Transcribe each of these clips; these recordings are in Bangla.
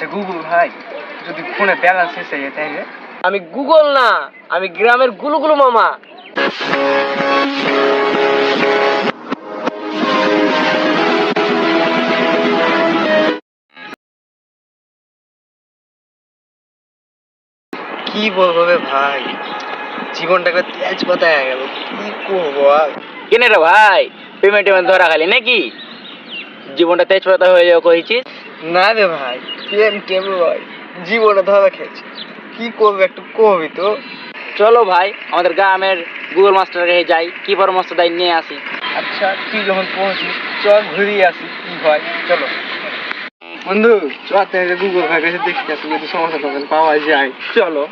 আচ্ছা গুগল ভাই যদি ফোনে ব্যালেন্স হয়ে যায় তাহলে আমি গুগল না আমি গ্রামের গুলুগুলু মামা। কি বলব রে ভাই? জীবনটা একবার তেজ পাতায় গেল কি করব আর? কেনে রে ভাই? পেমেন্ট টেমেন্ট ধরা খালি নাকি? জীবনটা তেজপাতা হয়ে যাওয়া কইছিস না রে ভাই প্রেম টেম ভাই? জীবনে ধরা খেয়েছে। কি করব একটু কবি তো? চলো ভাই আমাদের গ্রামের গুগল মাস্টার কাছে যাই কি পরামর্শ দেয় নিয়ে আসি। আচ্ছা তুই যখন পৌঁছিস চল ঘুরিয়ে আসি কি হয় চলো। বন্ধু চল গুগল ভাই কাছে দেখতে আসি যদি সমস্যা পাওয়া যায়। চলো।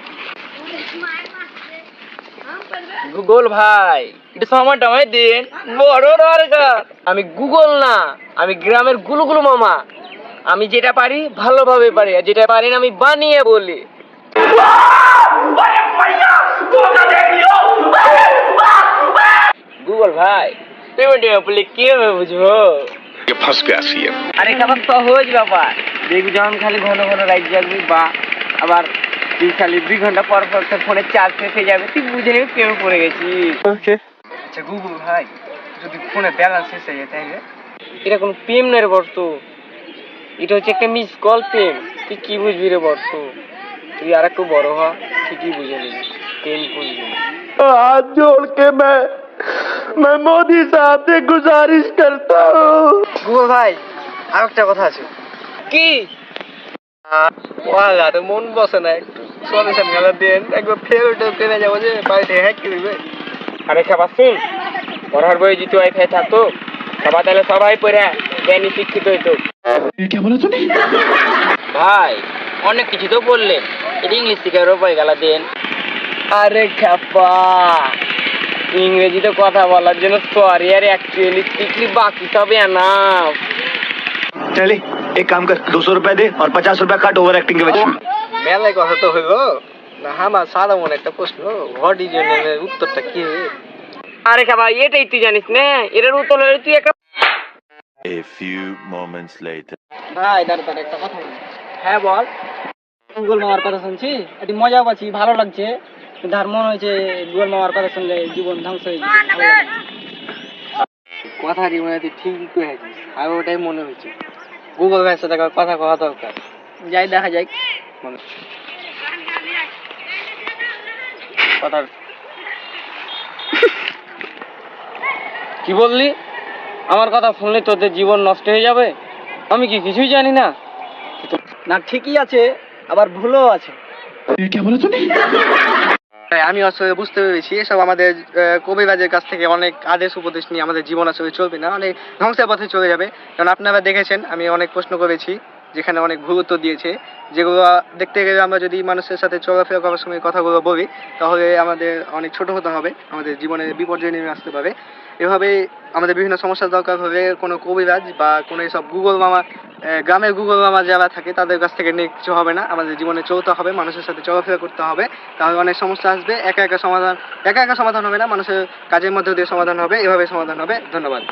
গুগল ভাই এটা সময় টময় দিন। বড় দরকার। আমি গুগল না আমি গ্রামের গুলুগুলু মামা। আমি যেটা পারি ভালোভাবে পারি আর যেটা পারি না আমি বানিয়ে বলি। গুগল ভাই পেমেন্ট বলি কি হবে বুঝব? আরে খাবার সহজ ব্যাপার। দেখবি যখন খালি ঘন ঘন রাইট যাবি বা আবার তুই খালি দুই ঘন্টা পর পর তোর ফোনে চার্জ শেষ হয়ে যাবে তুই বুঝে নিবি প্রেমে পড়ে গেছি ওকে আচ্ছা গুগল ভাই যদি ফোনে ব্যালেন্স শেষ হয়ে যায় তাহলে এটা কোনো প্রেম না রে বর্তু এটা হচ্ছে একটা মিস কল প্রেম তুই কি বুঝবি রে বর্তু তুই আর একটু বড় হ ঠিকই বুঝে নিবি প্রেম কোন জিনিস हाथ जोड़ के मैं मैं मोदी साहब से गुजारिश करता हूँ গুগল ভাই আর একটা কথা আছে কি ওয়ালা তো মন বসে না একটু সলিউশন গেলে দেন একবার ফেরত কিনে যাবো যে বাড়িতে হ্যাক করে দিবে আরে খাবার শুন পড়ার বই যদি ওয়াইফাই থাকতো সবাই তাহলে সবাই পড়ে জ্ঞানী শিক্ষিত হইতো क्या बोला तूने ভাই অনেক কিছু তো বললেন এটা ইংলিশ শিখার উপায় গেলা দেন আরে খাপা ইংরেজিতে কথা বলার জন্য সরি আর অ্যাকচুয়ালি স্পিকলি বাকি সব এনাফ चले एक काम कर दो सौ रुपया दे और पचास रुपया काट ओवर एक्टिंग के वजह से মেলায় কথা তো হইল না আমার সাদা মনে একটা প্রশ্ন হোয়াট ইজ ইউর নেমের উত্তরটা কি? আরে খাবা এটাই তুই জানিস না? এটার উত্তর হলে তুই একটা A few moments later. ভাই দাঁড়া দাঁড়া একটা কথা হ্যাঁ বল। গুগল মামার কথা শুনছি? একটু মজা পাচ্ছি ভালো লাগছে। ধার মনে হয়েছে গুগল মামার কথা শুনলে জীবন ধ্বংস হয়ে যাবে। কথা রি মনে তুই ঠিকই কয়েছিস আর ওটাই মনে হয়েছে গুগল ভাইয়ের সাথে একবার কথা কওয়া দরকার। যাই দেখা যাক। মানে কি বললি? আমার কথা শুনলে তোদের জীবন নষ্ট হয়ে যাবে? আমি কি কিছুই জানি না? না ঠিকই আছে আবার ভুলও আছে। আমি আসলে বুঝতে পেরেছি এসব আমাদের কবিরাজের কাছ থেকে অনেক আদেশ উপদেশ নিয়ে আমাদের জীবন আসলে চলবে না অনেক ধ্বংসের পথে চলে যাবে। কারণ আপনারা দেখেছেন আমি অনেক প্রশ্ন করেছি। যেখানে অনেক উত্তর দিয়েছে, যেগুলো দেখতে গেলে আমরা যদি মানুষের সাথে চলাফেরা করার সময় কথাগুলো বলি, তাহলে আমাদের অনেক ছোট হতে হবে, আমাদের জীবনে বিপর্যয় নেমে আসতে পারে। এভাবে আমাদের বিভিন্ন সমস্যার দরকার হবে, কোনো কবিরাজ বা কোনো এসব গুগল মামা গ্রামের গুগল মামা যারা থাকে, তাদের কাছ থেকে নিয়ে কিছু হবে না। আমাদের জীবনে চলতে হবে, মানুষের সাথে চলাফেরা করতে হবে। তাহলে অনেক সমস্যা আসবে, একা একা সমাধান, একা একা সমাধান হবে না, মানুষের কাজের মধ্যে দিয়ে সমাধান হবে এভাবে সমাধান হবে। ধন্যবাদ।